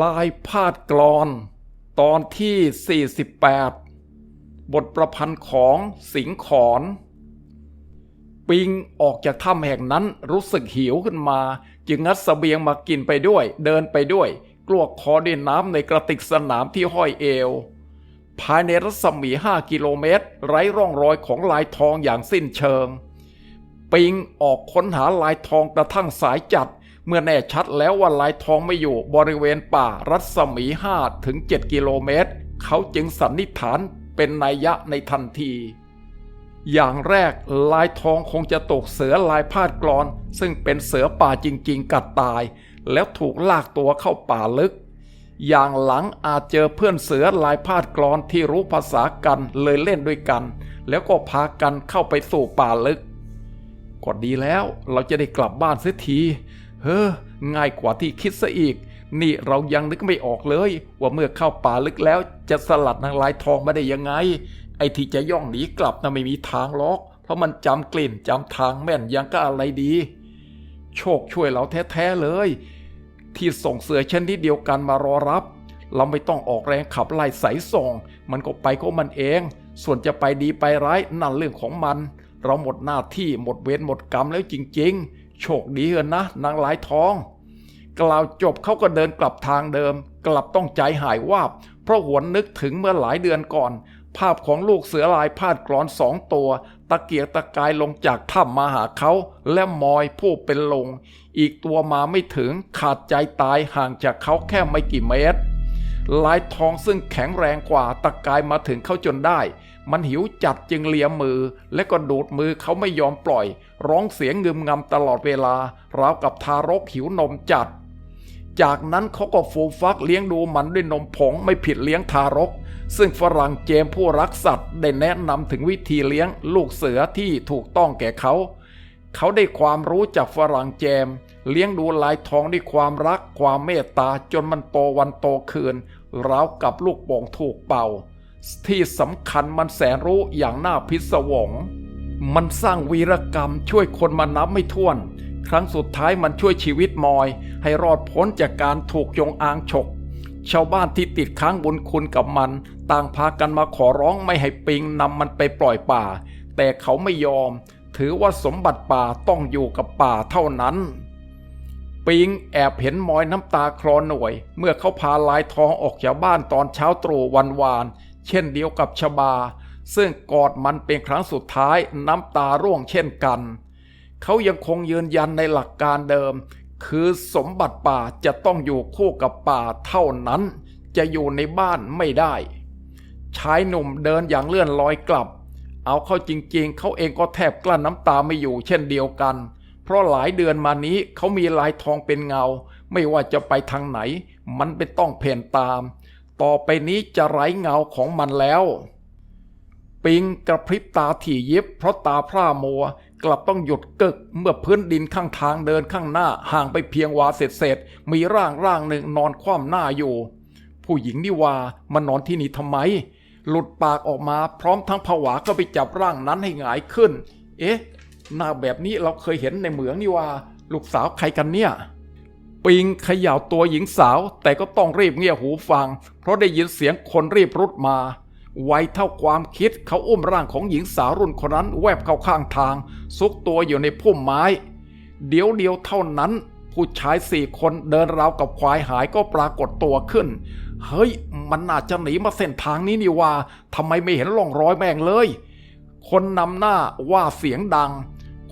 ลายพาดกลอน ตอนที่ 48 บทประพันธ์ของสิงขอน ปิงออกจากถ้ำแห่งนั้นรู้สึกหิวขึ้นมา จึงงัดเสบียงมากินไปด้วย เดินไปด้วย กลวกคอด้วยน้ำในกระติกสนามที่ห้อยเอว ภายในรัศมี 5 กิโลเมตร ไร้ร่องรอยของลายทองอย่างสิ้นเชิง ปิงออกค้นหาลายทองกระทั่งสายจัด เมื่อแน่ชัดแล้วว่าลายทองไม่อยู่บริเวณป่ารัศมี5ถึง7กิโลเมตร เขาจึงสันนิษฐานเป็นนัยยะในทันที อย่างแรกลายทองคงจะตกเสือลายพาดกรอน ซึ่งเป็นเสือป่าจริง ๆ กัดตาย แล้วถูกลากตัวเข้าป่าลึก อย่างหลังอาจเจอเพื่อนเสือลายพาดกรอนที่รู้ภาษากันเลยเล่นด้วยกัน แล้วก็พากันเข้าไปสู่ป่าลึกก็ดีแล้วเราจะได้กลับบ้านเสียที เฮ้อง่ายกว่าที่คิดซะอีก นี่เรายังนึกไม่ออกเลย ว่าเมื่อเข้าป่าลึกแล้วจะสลัดนางลายทองมาได้ยังไง ไอ้ที่จะย่องหนีกลับน่ะไม่มีทางหรอก เพราะมันจำกลิ่นจำทางแม่นยังก็อะไรดี โชคช่วยเราแท้ๆเลย ที่ส่งเสือชนิดเดียวกันมารอรับ เราไม่ต้องออกแรงขับไล่สายส่ง มันก็ไปของมันเอง ส่วนจะไปดีไปร้ายนั่นเรื่องของมัน เราหมดหน้าที่หมดเวรหมดกรรมแล้วจริง ๆ โชคดีเถอะนะ นางหลายทอง กล่าวจบเขาก็เดินกลับทางเดิม กลับต้องใจหายวาบ เพราะหวนนึกถึงเมื่อหลายเดือนก่อน ภาพของลูกเสือลายพาดกรอนสองตัว ตะเกียกตะกายลงจากถ้ำมาหาเขาและมอยผู้เป็นลง อีกตัวมาไม่ถึงขาดใจตายห่างจากเขาแค่ไม่กี่เมตรลายทองซึ่งแข็งแรงกว่าตะกายมาถึงเขาจนได้ มันหิวจัดจึงเลียมือ และก็ดูดมือเขาไม่ยอมปล่อย ร้องเสียงงึมงำตลอดเวลาราวกับทารกหิวนมจัด จากนั้นเขาก็ฟูฟักเลี้ยงดูมันด้วยนมผงไม่ผิดเลี้ยงทารก ซึ่งฝรั่งเจมผู้รักสัตว์ได้แนะนำถึงวิธีเลี้ยงลูกเสือที่ถูกต้องแก่เขา เขาได้ความรู้จากฝรั่งเจม เลี้ยงดูลายทองด้วยความรักความเมตตาจนมันโตวันโตคืนราวกับลูกโป่งถูกเป่าที่สำคัญมันแสนรู้อย่างน่าพิศวง มันสร้างวีรกรรมช่วยคนมานับไม่ถ้วน ครั้งสุดท้ายมันช่วยชีวิตมอย ให้รอดพ้นจากการถูกยงอางฉก ชาวบ้านที่ติดค้างบุญคุณกับมัน ต่างพากันมาขอร้องไม่ให้ปิงนำมันไปปล่อยป่า แต่เขาไม่ยอม ถือว่าสมบัติป่าต้องอยู่กับป่าเท่านั้นปิงแอบเห็นมอยน้ำตาคลอหน่วย เมื่อเขาพาลายทองออกจากบ้านตอนเช้าตรู่วันวาน เช่นเดียวกับชบา ซึ่งกอดมันเป็นครั้งสุดท้ายน้ำตาร่วงเช่นกัน เขายังคงยืนยันในหลักการเดิม คือสมบัติป่าจะต้องอยู่คู่กับป่าเท่านั้น จะอยู่ในบ้านไม่ได้ ชายหนุ่มเดินอย่างเลื่อนลอยกลับ เอาเข้าจริงๆ เขาเองก็แทบกลั้นน้ำตาไม่อยู่เช่นเดียวกัน เพราะหลายเดือนมานี้เขามีลายทองเป็นเงา ไม่ว่าจะไปทางไหน มันเป็นต้องเพ่นตาม ต่อไปนี้จะไร้เงาของมันแล้ว ปิงกระพริบตาถี่ยิบเพราะตาพร่ามัว กลับต้องหยุดกึก เมื่อพื้นดินข้างทางเดินข้างหน้าห่างไปเพียงวาเศษๆมีร่างร่างหนึ่งนอนคว่ำหน้าอยู่ ผู้หญิงนี่ว่ามันนอนที่นี่ทำไม หลุดปากออกมาพร้อมทั้งผวาก็ไปจับร่างนั้นให้หงายขึ้น เอ๊ะหน้าแบบนี้เราเคยเห็นในเหมืองนี่ว่าลูกสาวใครกันเนี่ยปิงขย่าวตัวหญิงสาว แต่ก็ต้องรีบเงี่ยหูฟัง เพราะได้ยินเสียงคนรีบรุดมา ไวเท่าความคิดเขาอุ้มร่างของหญิงสาวรุ่นคนนั้นแวบเข้าข้างทาง ซุกตัวอยู่ในพุ่มไม้ เดี๋ยวเดียวเท่านั้น ผู้ชายสี่คนเดินราวกับควายหายก็ปรากฏตัวขึ้น เฮ้ย มันน่าจจะหนีมาเส้นทางนี้นี่ว่าทำไมไม่เห็นร่องรอยแม่งเลย คนนำหน้าว่าเสียงดัง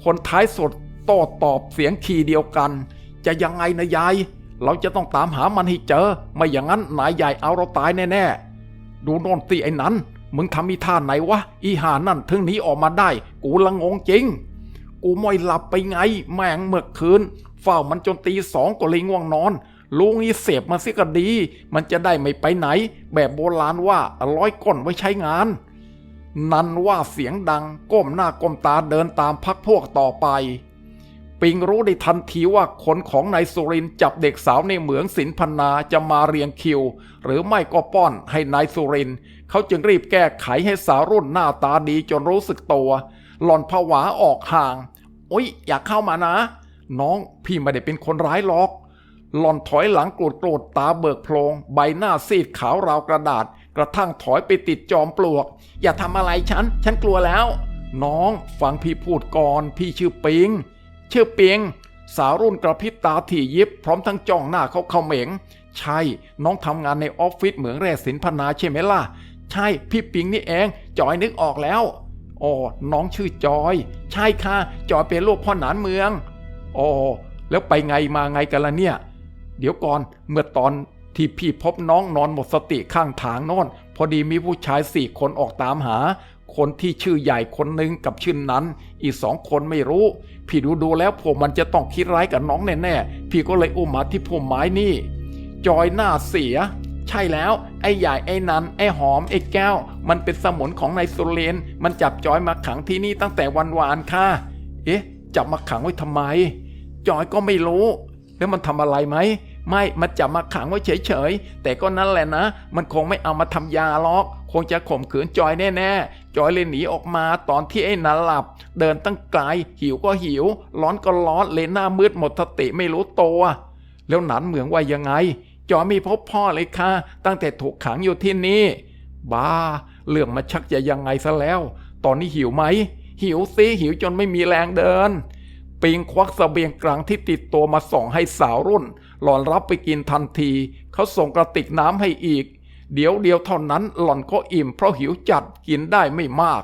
คนท้ายสุดโต้ตอบเสียงคีเดียวกัน จะยังไงนะยาย เราจะต้องตามหามันให้เจอ ไม่อย่างนั้นนายใหญ่เอาเราตายแน่ๆ ดูโน่นตีไอ้นั้น มึงทำอีท่าไหนวะ อีหานั่นถึงหนีออกมาได้ กูละงงจริง กูไม่หลับไปไง แม่งเมื่อคืน เฝ้ามันจนตีสองก็เลยง่วงนอน ลุงนี่เสพมาสิก็ดี มันจะได้ไม่ไปไหน แบบโบราณว่าร้อยก้นไว้ใช้งาน นันว่าเสียงดัง ก้มหน้าก้มตาเดินตามพักพวกต่อไป ปิงรู้ได้ทันทีว่าคนของนายสุรินจับเด็กสาวในเหมืองศิลพนาจะมาเรียงคิว หรือไม่ก็ป้อนให้นายสุรินเขาจึงรีบแก้ไขให้สาวรุ่นหน้าตาดีจนรู้สึกตัว หล่อนผวาออกห่างโอ๊ยอยากเข้ามานะ น้องพี่ไม่ได้เป็นคนร้ายหรอก หล่อนถอยหลังโกรธโกรธตาเบิกโพลงใบหน้าซีดขาวราวกระดาษ กระทั่งถอยไปติดจอมปลวก อย่าทำอะไรฉัน ฉันกลัวแล้ว น้องฟังพี่พูดก่อนพี่ชื่อปิง ชื่อปิงสาวรุ่นกระพริบตาถี่ยิบ พร้อมทั้งจ้องหน้าเขาเขม็ง ใช่ น้องทำงานในออฟฟิศเหมืองแร่สินพนาใช่ไหมล่ะ ใช่ พี่ปิงนี่เอง จอยนึกออกแล้วอ๋อน้องชื่อจอย ใช่ค่ะ จอยเป็นลูกพ่อหนานเมืองอ๋อแล้วไปไงมาไงกันล่ะเนี่ย เดี๋ยวก่อน เมื่อตอนที่พี่พบน้องนอนหมดสติข้างทางโน่นพอดีมีผู้ชายสี่คนออกตามหา คนที่ชื่อใหญ่คนหนึ่งกับชื่อนั้น อีกสองคนไม่รู้ พี่ดูดูๆแล้วพวกมันจะต้องคิดร้ายกับน้องแน่ๆ พี่ก็เลยอุ้มมาที่พุ่มไม้นี่ จอยหน้าเสีย ใช่แล้ว ไอ้ใหญ่ไอ้นั้น ไอ้หอมไอ้แก้ว มันเป็นสมุนของนายสุเรนมันจับจอยมาขังที่นี่ตั้งแต่วันวานค่ะ เอ๊ะ จับมาขังไว้ทำไม จอยก็ไม่รู้ แล้วมันทำอะไรไหมไม่ มันจับมาขังไว้เฉยๆ แต่ก็นั่นแหละนะ มันคงไม่เอามาทำยาหรอก คงจะข่มขืนจอยแน่ๆ จอยเลยหนีออกมาตอนที่ไอ้นันหลับ เดินตั้งไกลหิวก็หิว ร้อนก็ร้อนเลยหน้ามืดหมดสติไม่รู้ตัวแล้วหนานเหมืองว่ายังไง จอยไมีพบพ่อเลยค่ะ ตั้งแต่ถูกขังอยู่ที่นี่ บ้า เรื่องมันชักจะยังไงซะแล้ว ตอนนี้หิวไหม หิวสิหิวจนไม่มีแรงเดินปิงควักเสบียงกลางที่ติดตัวมาส่งให้สาวรุ่น หลอนรับไปกินทันที เขาส่งกระติกน้ำให้อีก เดี๋ยวเดียวเท่านั้นหล่อนก็อิ่มเพราะหิวจัดกินได้ไม่มาก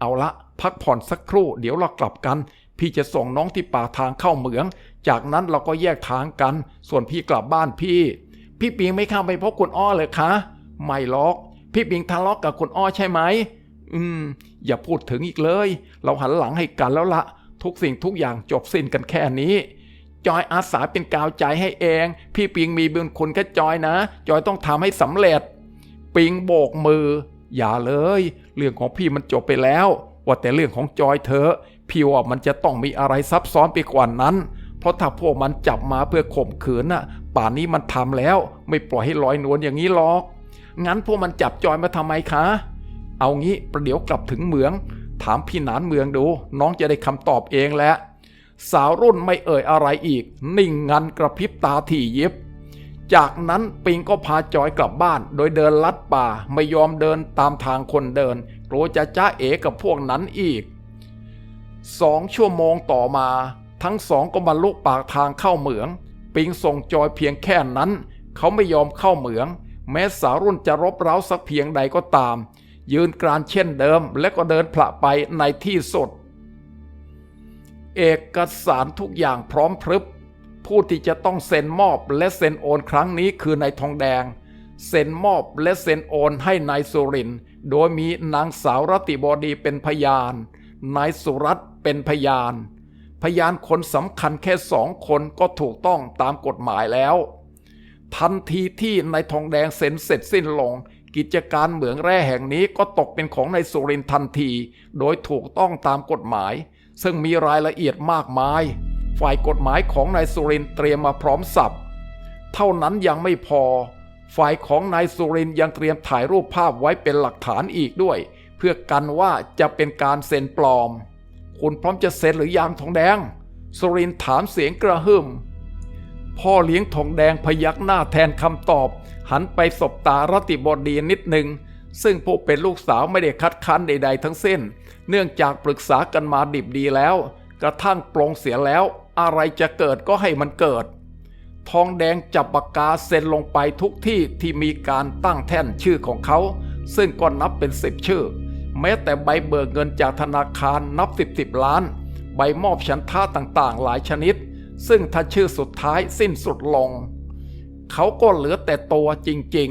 เอาละพักผ่อนสักครู่เดี๋ยวเรากลับกัน พี่จะส่งน้องที่ป่าทางเข้าเหมือง จากนั้นเราก็แยกทางกัน ส่วนพี่กลับบ้านพี่ พี่ปิงไม่เข้าไปพบคุณอ้อเลยคะ ไม่หรอก พี่ปิงทะเลาะกับคุณอ้อใช่ไหมอืม อย่าพูดถึงอีกเลย เราหันหลังให้กันแล้วละทุกสิ่งทุกอย่างจบสิ้นกันแค่นี้จอยอาสาเป็นกาวใจให้เอง พี่ปิงมีบุญคุณแค่จอยนะ จอยต้องทำให้สำเร็จ ปิงโบกมือ อย่าเลย เรื่องของพี่มันจบไปแล้ว ว่าแต่เรื่องของจอยเธอพี่ว่ามันจะต้องมีอะไรซับซ้อนไปกว่านั้น เพราะถ้าพวกมันจับมาเพื่อข่มขืนน่ะ ป่านนี้มันทำแล้ว ไม่ปล่อยให้ลอยนวลอย่างนี้หรอก งั้นพวกมันจับจอยมาทำไมคะ เอางี้ประเดี๋ยวกลับถึงเมือง ถามพี่หนานเมืองดู น้องจะได้คำตอบเองแหละสาวรุ่นไม่เอ่ยอะไรอีก นิ่งงันกระพริบตาถี่ยิบ จากนั้นปิงก็พาจอยกลับบ้าน โดยเดินลัดป่าไม่ยอมเดินตามทางคนเดินกลัวจะจ้าเอกับพวกนั้นอีกสองชั่วโมงต่อมา ทั้งสองก็บรรลุปากทางเข้าเหมือง ปิงส่งจอยเพียงแค่นั้น เขาไม่ยอมเข้าเหมือง แม้สาวรุ่นจะรบเร้าสักเพียงใดก็ตาม ยืนกรานเช่นเดิม และก็เดินผละไปในที่สุด เอกสารทุกอย่างพร้อมพรึบ ผู้ที่จะต้องเซ็นมอบและเซ็นโอนครั้งนี้คือนายทองแดง เซ็นมอบและเซ็นโอนให้นายสุริน โดยมีนางสาวรตติบดีเป็นพยาน นายสุรัตน์เป็นพยาน พยานคนสำคัญแค่สองคนก็ถูกต้องตามกฎหมายแล้ว ทันทีที่นายทองแดงเซ็นเสร็จสิ้นลง กิจการเหมืองแร่แห่งนี้ก็ตกเป็นของนายสุรินทันที โดยถูกต้องตามกฎหมาย ซึ่งมีรายละเอียดมากมาย ฝ่ายกฎหมายของนายสุรินเตรียมมาพร้อมสับเท่านั้นยังไม่พอ ฝ่ายของนายสุรินยังเตรียมถ่ายรูปภาพไว้เป็นหลักฐานอีกด้วย เพื่อกันว่าจะเป็นการเซ็นปลอม คุณพร้อมจะเซ็นหรือยังทองแดง สุรินถามเสียงกระหึ่มพ่อเลี้ยงทองแดงพยักหน้าแทนคำตอบ หันไปสบตารติบดีนิดหนึ่งซึ่งผู้เป็นลูกสาวไม่ได้คัดค้านใด ๆ ทั้งสิ้น เนื่องจากปรึกษากันมาดิบดีแล้ว กระทั่งปลงเสียแล้ว อะไรจะเกิดก็ให้มันเกิด ทองแดงจับปากกาเซ็นลงไปทุกที่ที่มีการตั้งแท่นชื่อของเขา ซึ่งก็นับเป็นสิบชื่อ แม้แต่ใบเบิกเงินจากธนาคารนับสิบสิบล้าน ใบมอบฉันท่าต่างๆ หลายชนิด ซึ่งถ้าชื่อสุดท้ายสิ้นสุดลง เขาก็เหลือแต่ตัวจริง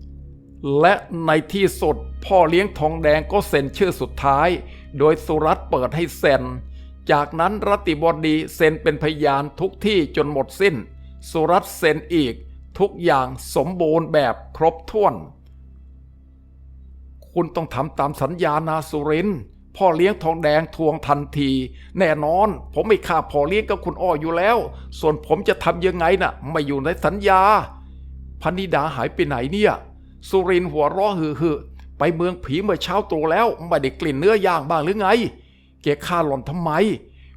ๆ และในที่สุดพ่อเลี้ยงทองแดงก็เซ็นชื่อสุดท้าย โดยสุรัตเปิดให้เซ็น จากนั้นรัติบดีเซ็นเป็นพยานทุกที่จนหมดสิ้น สุรัตน์เซ็นอีกทุกอย่างสมบูรณ์แบบครบถ้วน คุณต้องทำตามสัญญานาสุรินทร์พ่อเลี้ยงทองแดงทวงทันที แน่นอน ผมไม่ฆ่าพ่อเลี้ยงกับคุณอ้ออยู่แล้ว ส่วนผมจะทำยังไงน่ะ ไม่อยู่ในสัญญาพนิดาหายไปไหนเนี่ย สุรินทร์หัวราะฮือฮือไปเมืองผีเมื่อเช้าตรู่แล้วไม่ได้กลิ่นเนื้อย่างบ้างหรือไง แกฆ่าหล่อนทำไม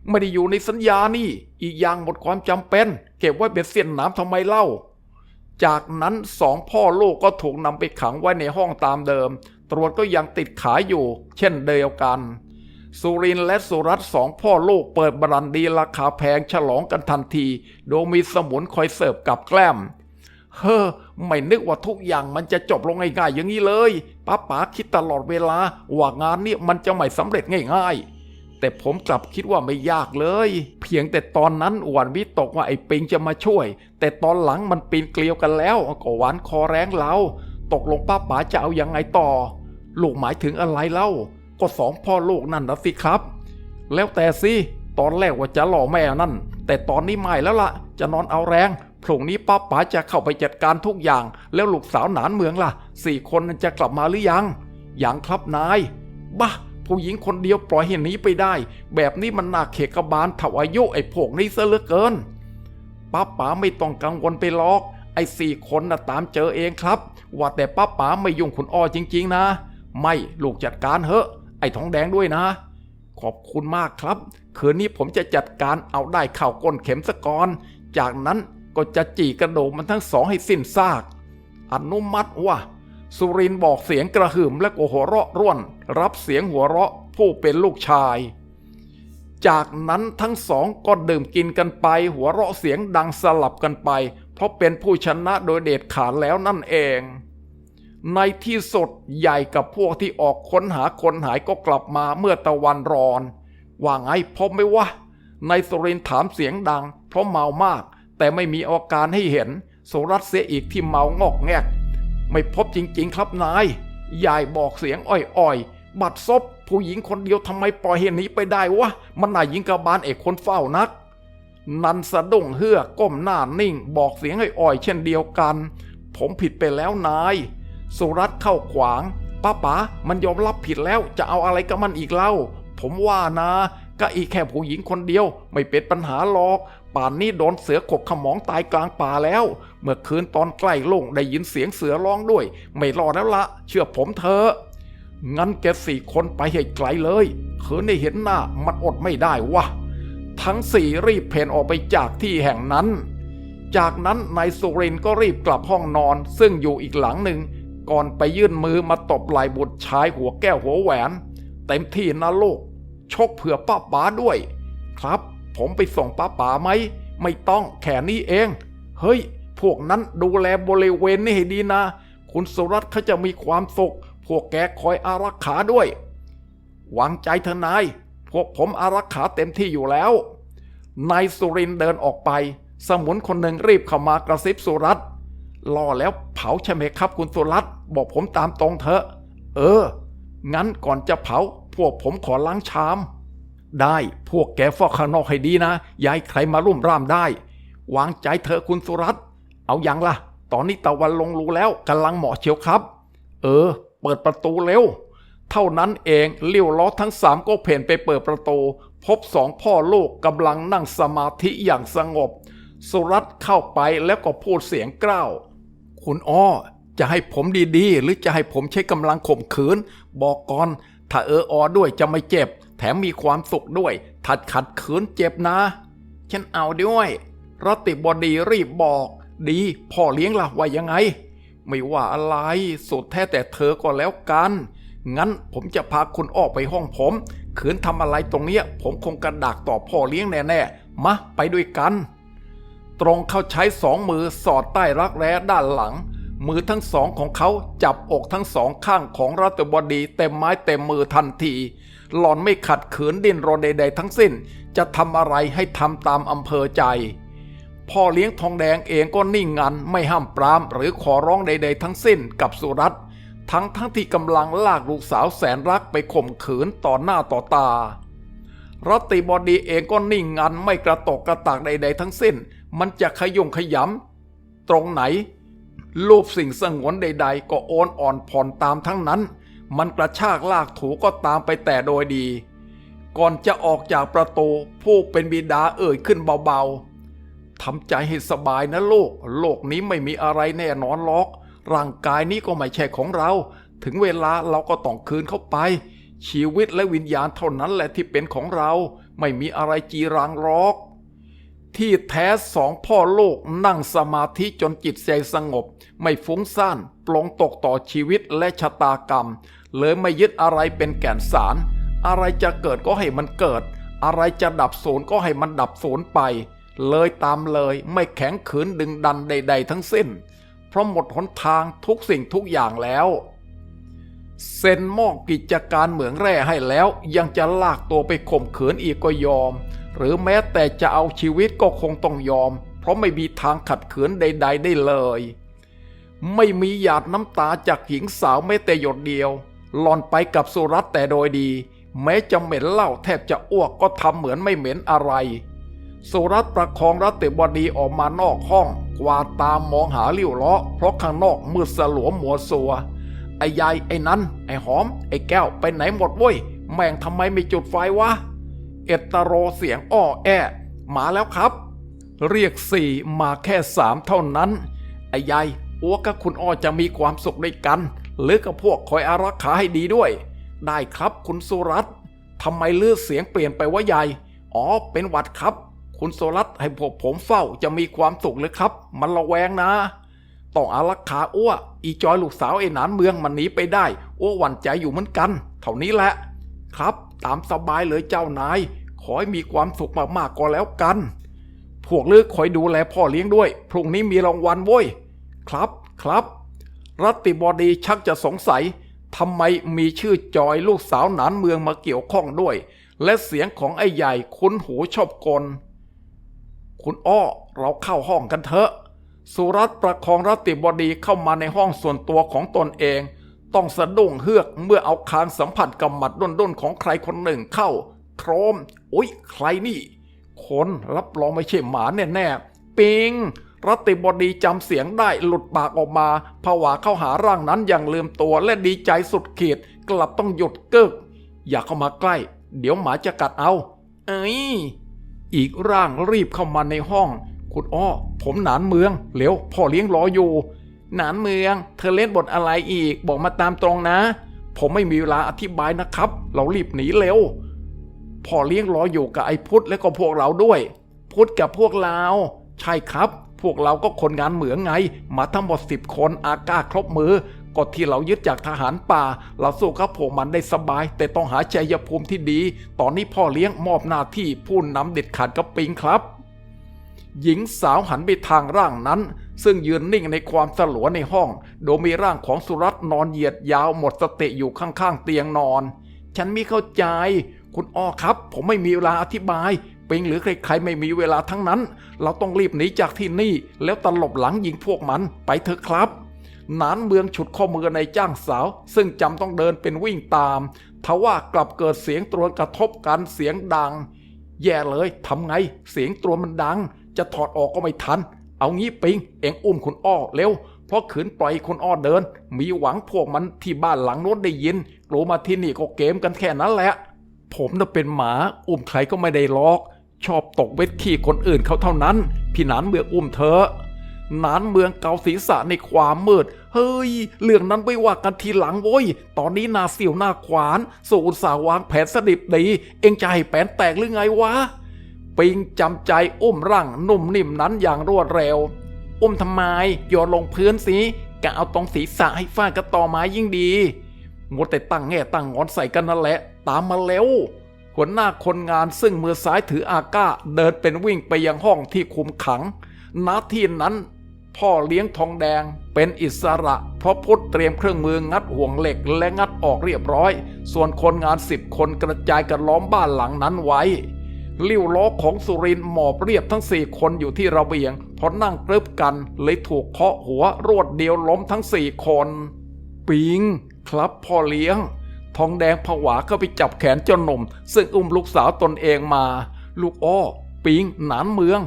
ไม่ได้อยู่ในสัญญานี่ อีกอย่างหมดความจำเป็น เก็บไว้เป็นเสียนนามทำไมเล่า จากนั้นสองพ่อลูกก็ถูกนำไปขังไว้ในห้องตามเดิม ตรวจก็ยังติดขายอยู่ เช่นเดียวกัน สุรินและสุรัตสองพ่อลูกเปิดบรันดีราคาแพงฉลองกันทันที โดยมีสมุนคอยเสิร์ฟกับแกล้มเฮ้อไม่นึกว่าทุกอย่างมันจะจบลงง่ายๆอย่างนี้เลยป้าป๋าคิดตลอดเวลาว่างานนี้มันจะไม่สำเร็จง่ายๆ แต่ผมกลับคิดว่าไม่ยากเลย เพียงแต่ตอนนั้นหวานวิตกว่าไอ้ปิงจะมาช่วย แต่ตอนหลังมันปีนเกลียวกันแล้วก็หวานคอแรงเราตกลงป้าป๋าจะเอาอยังไงต่อ ลูกหมายถึงอะไรเล่า ก็สองพ่อลูกนั่นนะสิครับ แล้วแต่สิตอนแรกว่าจะหล่อแม่นั่น แต่ตอนนี้ไม่แล้วละ่ะ จะนอนเอาแรงพรุ่งนี้ป้าป๋าจะเข้าไปจัดการทุกอย่าง แล้วลูกสาวหนานเมืองล่ะสี่คนนั้นจะกลับมาหรือยังยังครับนายบ้า ผู้หญิงคนเดียวปล่อยให้หนีไปได้ แบบนี้มันน่าเขกบาลเถาอายุไอ้พวกนี้ซะเหลือเกินป้าป๋าไม่ต้องกังวลไปหรอก ไอ้สี่คนน่ะตามเจอเองครับ ว่าแต่ป้าป๋าไม่ยุ่งคุณอ้อจริง ๆ นะ ไม่ลูกจัดการเถอะ ไอ้ทองแดงด้วยนะ ขอบคุณมากครับ คืนนี้ผมจะจัดการเอาได้ข่าวก้นเข็มสะกอน จากนั้นก็จะจีกระโดงมันทั้งสองให้สิ้นซาก อนุมัติว่า สุรินบอกเสียงกระหึ่มและก็หัวเราะร่วน รับเสียงหัวเราะผู้เป็นลูกชาย จากนั้นทั้งสองก็ดื่มกินกันไป หัวเราะเสียงดังสลับกันไป เพราะเป็นผู้ชนะโดยเด็ดขาดแล้วนั่นเอง ในที่สุดใหญ่กับพวกที่ออกค้นหาคนหายก็กลับมาเมื่อตะวันรอนว่าไงพบไหมวะนายสุรินถามเสียงดัง เพราะเมามาก แต่ไม่มีอาการให้เห็นสุรัตเสียอีกที่เมางอกแงก ไม่พบจริงๆครับนาย ยายบอกเสียงอ่อยๆ บัดซบผู้หญิงคนเดียวทำไมปล่อยให้หนีไปได้วะ มันนายหญิงกระบาลเอกคนเฝ้านัก นันสะดุ้งเฮือกก้มหน้านิ่ง บอกเสียงอ่อยๆ เช่นเดียวกัน ผมผิดไปแล้วนาย สุรัตน์เข้าขวางป้าป๋ามันยอมรับผิดแล้วจะเอาอะไรกับมันอีกเล่า ผมว่านะ ก็อีกแค่ผู้หญิงคนเดียวไม่เป็นปัญหาหรอก ป่านนี้โดนเสือขบขมองตายกลางป่าแล้ว เมื่อคืนตอนใกล้ลงได้ยินเสียงเสือร้องด้วย ไม่รอแล้วละ เชื่อผมเถอะงั้นแกสี่คนไปให้ไกลเลยคืนได้เห็นหน้ามันอดไม่ได้วะทั้งสี่รีบเพนออกไปจากที่แห่งนั้น จากนั้นนายสุรินก็รีบกลับห้องนอน ซึ่งอยู่อีกหลังหนึ่ง ก่อนไปยื่นมือมาตบไหล่บุตรชายหัวแก้วหัวแหวน เต็มที่นะลูก ชกเผื่อป้าป๋าด้วย ครับ ผมไปส่งป้าป๋าไหม ไม่ต้องแค่นี้เอง เฮ้ย พวกนั้นดูแลบริเวณนี่ให้ดีนะ คุณสุรัตน์เขาจะมีความสุข พวกแกคอยอารักขาด้วย วางใจเถอะนาย พวกผมอารักขาเต็มที่อยู่แล้ว นายสุรินเดินออกไป สมุนคนหนึ่งรีบเข้ามากระซิบสุรัตน์รอแล้วเผาใช่ไหมครับคุณสุรัตน์บอกผมตามตรงเถอะ เออ งั้นก่อนจะเผา พวกผมขอล้างชาม ได้พวกแกฟอกข้างนอกให้ดีนะย่าให้ใครมารุ่มร่ามได้ วางใจเถอะคุณสุรัตเอาอย่างล่ะ ตอนนี้ตะวันลงรูแล้วกำลังเหมาะเชียวครับ เออ เปิดประตูเร็ว เท่านั้นเองเลี้ยวล้อทั้งสามก็เพ่นไปเปิดประตู พบสองพ่อลูกกำลังนั่งสมาธิอย่างสงบ สุรัตเข้าไปแล้วก็พูดเสียงกล้าวคุณอ้อจะให้ผมดีๆ หรือจะให้ผมใช้กำลังข่มขืน บอกก่อน ถ้าเอออด้วยจะไม่เจ็บ แถมมีความสุขด้วย ถัดขัดขืนเจ็บนะ ฉันเอาด้วยรติบดีรีบบอก ดีพ่อเลี้ยงล่ะว่ายังไง ไม่ว่าอะไรสุดแท้แต่เธอก็แล้วกัน งั้นผมจะพาคุณออกไปห้องผมขืนทำอะไรตรงเนี้ย ผมคงกระดากต่อพ่อเลี้ยงแน่ๆมาไปด้วยกัน ตรงเข้าใช้สองมือสอดใต้รักแร้ด้านหลัง มือทั้งสองของเขาจับอกทั้งสองข้างของรัตบดีเต็มไม้เต็มมือทันที หล่อนไม่ขัดขืนดิ้นรนใดๆทั้งสิ้น จะทำอะไรให้ทำตามอำเภอใจ พ่อเลี้ยงทองแดงเองก็นิ่งงันไม่ห้ามปรามหรือขอร้องใด ๆ ทั้งสิ้นกับสุรัตน์ทั้งทั้งที่กำลังลากลูกสาวแสนรักไปข่มขืนต่อหน้าต่อตารัตติบดีเองก็นิ่งงันไม่กระตกกระตากใด ๆ ทั้งสิ้น มันจะขยงขยำตรงไหน รูปสิ่งสงวนใด ๆ ก็โอนอ่อนผ่อนตามทั้งนั้น มันกระชากลากถูก็ตามไปแต่โดยดี ก่อนจะออกจากประตูผู้เป็นบิดาเอ่ยขึ้นเบาๆทำใจให้สบายนะลูก โลกนี้ไม่มีอะไรแน่นอนหรอก ร่างกายนี้ก็ไม่ใช่ของเรา ถึงเวลาเราก็ต้องคืนเข้าไป ชีวิตและวิญญาณเท่านั้นแหละที่เป็นของเรา ไม่มีอะไรจีรังหรอก ที่แท้สองพ่อโลกนั่งสมาธิจนจิตใจสงบ ไม่ฟุ้งซ่านปลงตกต่อชีวิตและชะตากรรม เลยไม่ยึดอะไรเป็นแก่นสาร อะไรจะเกิดก็ให้มันเกิด อะไรจะดับศูนย์ก็ให้มันดับศูนย์ไป เลยตามเลยไม่แข็งขืนดึงดันใด ๆ ทั้งสิ้น เพราะหมดหนทางทุกสิ่งทุกอย่างแล้วเซ็นมอบกิจการเหมืองแร่ให้แล้วยังจะลากตัวไปข่มขืนอีกก็ยอม หรือแม้แต่จะเอาชีวิตก็คงต้องยอม เพราะไม่มีทางขัดขืนใด ๆ ได้เลย ไม่มีหยาดน้ำตาจากหญิงสาวแม้แต่หยดเดียว หลอนไปกับสุรัตแต่โดยดี แม้จะเหม็นเหล้าแทบจะอ้วกก็ทำเหมือนไม่เหม็นอะไร สุรัตประคองรัตติบดีออกมานอกห้อง กวาดตามมองหาเลี้ยวล้อเพราะข้างนอกมืดสลัวหมัวสัวไอ้ยายไอ้นั้น ไอ้หอม ไอ้แก้วไปไหนหมดเว้ยแม่งทำไมไม่จุดไฟวะ เอตโรเสียงอ้อแอ มาแล้วครับ เรียกสี่มาแค่สามเท่านั้น ไอ้ยายอัวกับคุณอ้อจะมีความสุขด้วยกัน หรือกับพวกคอยอารักขาให้ดีด้วย ได้ครับคุณสุรัตน์ทำไมเลือดเสียงเปลี่ยนไปวะยายอ๋อ เป็นหวัดครับ คุณสุรัตน์ให้พวกผมเฝ้าจะมีความสุขหรือครับ มันระแวงนะต้องอารักขาอ้วอีจอยลูกสาวไอ้หนานเมืองมันหนีไปได้อ้วหวั่นใจอยู่เหมือนกัน เท่านี้แหละ ครับ ตามสบายเลยเจ้านาย ขอให้มีความสุขมากๆก็แล้วกัน พวกลือคอยดูแลพ่อเลี้ยงด้วย พรุ่งนี้มีรางวัลเว้ย ครับครับ รัติบดีชักจะสงสัยทำไมมีชื่อจอยลูกสาวหนานเมืองมาเกี่ยวข้องด้วย และเสียงของไอ้ใหญ่คุ้นหูชอบกล คุณอ้อเราเข้าห้องกันเถอะ สุรัตประคองรัตติบดีเข้ามาในห้องส่วนตัวของตนเอง ต้องสะดุ้งเฮือกเมื่อเอาคางสัมผัสกับหมัดด้นๆของใครคนหนึ่งเข้าโครมอุ๊ยใครนี่ คนรับรองไม่ใช่หมาแน่ๆปิงรัติบดีจำเสียงได้หลุดปากออกมาผวาเข้าหาร่างนั้นอย่างลืมตัวและดีใจสุดขีดกลับต้องหยุดกึกอย่าเข้ามาใกล้ เดี๋ยวหมาจะกัดเอา เอ้ยอีกร่างรีบเข้ามาในห้อง คุณอ้อผมหนานเมืองเร็วพ่อเลี้ยงรออยู่ หนานเมือง เธอเล่นบทอะไรอีก บอกมาตามตรงนะ ผมไม่มีเวลาอธิบายนะครับ เรารีบหนีเร็วพ่อเลี้ยงรออยู่กับไอ้พุทธและก็พวกเราด้วย พุทธกับพวกเรา ใช่ครับ พวกเราก็คนงานเหมืองไง มาทั้งหมดสิบคนอาก้าครบมือก็ที่เรายึดจากทหารป่า เราสู้กับพวกมันได้สบาย แต่ต้องหาชัยภูมิที่ดี ตอนนี้พ่อเลี้ยงมอบหน้าที่ผู้นำเด็ดขาดกับปิงครับ หญิงสาวหันไปทางร่างนั้น ซึ่งยืนนิ่งในความสลัวในห้อง โดยมีร่างของสุรัตนอนเหยียดยาวหมดสติอยู่ข้างๆเตียงนอน ฉันไม่เข้าใจ คุณอ้อครับ ผมไม่มีเวลาอธิบาย ปิงหรือใครๆไม่มีเวลาทั้งนั้น เราต้องรีบหนีจากที่นี่ แล้วตลบหลังยิงพวกมันไปเถอะครับนานเมืองฉุดข้อมือในจ้างสาว ซึ่งจำต้องเดินเป็นวิ่งตามทว่ากลับเกิดเสียงตรวนกระทบกันเสียงดัง แย่เลยทำไง เสียงตรวนมันดัง จะถอดออกก็ไม่ทัน เอางี้ปิง เอ็งอุ้มคุณอ้อเร็ว เพราะขืนปล่อยคุณอ้อเดิน มีหวังพวกมันที่บ้านหลังโน้นได้ยินกลัวมาที่นี่ก็เกมกันแค่นั้นแหละ ผมน่ะเป็นหมา อุ้มใครก็ไม่ได้ล็อก ชอบตกเวทขี้คนอื่นเขาเท่านั้น พี่นานเมืองอุ้มเธอ นานเมืองเกาศีรษะในความมืด เฮ้ย เรื่องนั้นไม่ว่ากันทีหลังโว้ย ตอนนี้หนาเสียวหน้าขวาน สูอุตสาวางแผนสดิบดี เอ็งจะให้แผนแตกหรือไงวะ ปิงจำใจอุ้มร่างนุ่มนิ่มนั้นอย่างรวดเร็ว อุ้มทำไมโยนลงพื้นสิกะเอาตรงศีรษะให้ฟาดกับตอไม้ยิ่งดีมัวแต่ตั้งแง่ตั้งงอนใส่กันนั่นแหละ ตามมาเร็วหัวหน้าคนงานซึ่งมือซ้ายถืออาก้า เดินเป็นวิ่งไปยังห้องที่คุมขังณที่นั้น พ่อเลี้ยงทองแดงเป็นอิสระ เพราะพุทธเตรียมเครื่องมืองัดห่วงเหล็กและงัดออกเรียบร้อย ส่วนคนงานสิบคนกระจายกันล้อมบ้านหลังนั้นไว้ ลิ้วล้อของสุรินหมอบเรียบทั้งสี่คนอยู่ที่ระเบียง พอนั่งกรึบกันเลยถูกเคาะหัวรวดเดียวล้มทั้งสี่คน ปิง ครับพ่อเลี้ยง ทองแดงผวาเข้าไปจับแขนเจ้าหนุ่ม ซึ่งอุ้มลูกสาวตนเองมา ลูกอ้อ ปิง หนานเมือง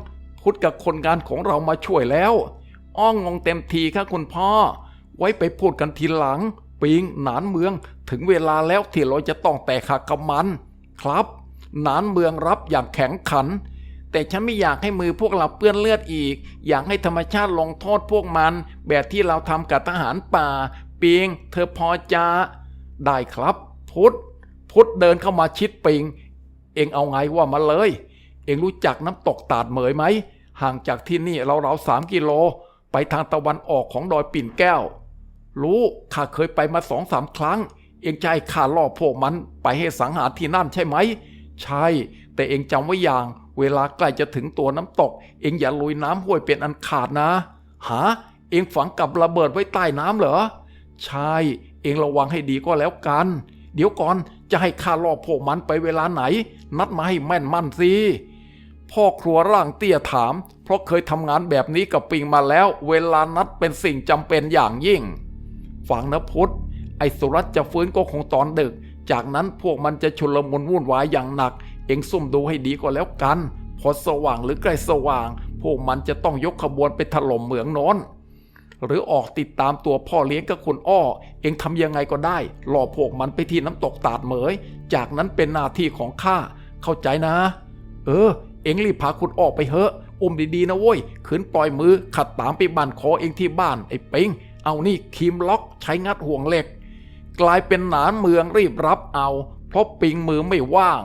พุทธกับคนงานของเรามาช่วยแล้ว อ้องงงเต็มทีค่ะคุณพ่อ ไว้ไปพูดกันทีหลัง ปิง หนานเมือง ถึงเวลาแล้วที่เราจะต้องแตกหักกับมัน ครับ นานเมืองรับอย่างแข็งขัน แต่ฉันไม่อยากให้มือพวกเราเปื้อนเลือดอีก อยากให้ธรรมชาติลงโทษพวกมัน แบบที่เราทำกับทหารป่า ปิง เธอพอจะได้ครับ พุทธพุทธเดินเข้ามาชิดปิง เองเอาไงว่ามาเลย เองรู้จักน้ำตกตาดเหมยไหมห่างจากที่นี่เราๆสามกิโล ไปทางตะวันออกของดอยปิ่นแก้ว รู้ข้าเคยไปมาสองสามครั้ง เองให้ข้าล่อพวกมันไปให้สังหารที่นั่นใช่ไหม ใช่ แต่เองจำไว้อย่าง เวลาใกล้จะถึงตัวน้ำตก เองอย่าลุยน้ำห้วยเป็นอันขาดนะหาเองฝังกับระเบิดไว้ใต้น้ำเหรอ ใช่ เองระวังให้ดีก็แล้วกัน เดี๋ยวก่อนจะให้ข้าล่อพวกมันไปเวลาไหน นัดมาให้แม่นมั่นสิพ่อครัวร่างเตี้ยถาม เพราะเคยทำงานแบบนี้กับปิงมาแล้ว เวลานัดเป็นสิ่งจำเป็นอย่างยิ่ง ฝังนะพุทธไอ้สุรัตน์จะฟื้นก็คงตอนดึก จากนั้นพวกมันจะชุลมุนวุ่นวายอย่างหนัก เอ็งซุ่มดูให้ดีก็แล้วกัน พอสว่างหรือใกล้สว่าง พวกมันจะต้องยกขบวนไปถล่มเหมืองน้นหรือออกติดตามตัวพ่อเลี้ยงกับคุณอ้อ เอ็งทำยังไงก็ได้หล่อพวกมันไปที่น้ำตกตาดเหมย จากนั้นเป็นหน้าที่ของข้า เข้าใจนะ เออ เอ็งรีบพาคุณอ้อไปเถอะอุ้มดีๆนะเว้ยขืนปล่อยมือขัดตามไปบันคอเองที่บ้านไอ้เปิงเอานี่ครีมล็อกใช้งัดห่วงเหล็ก กลายเป็นหนานเมืองรีบรับเอา เพราะปิงมือไม่ว่าง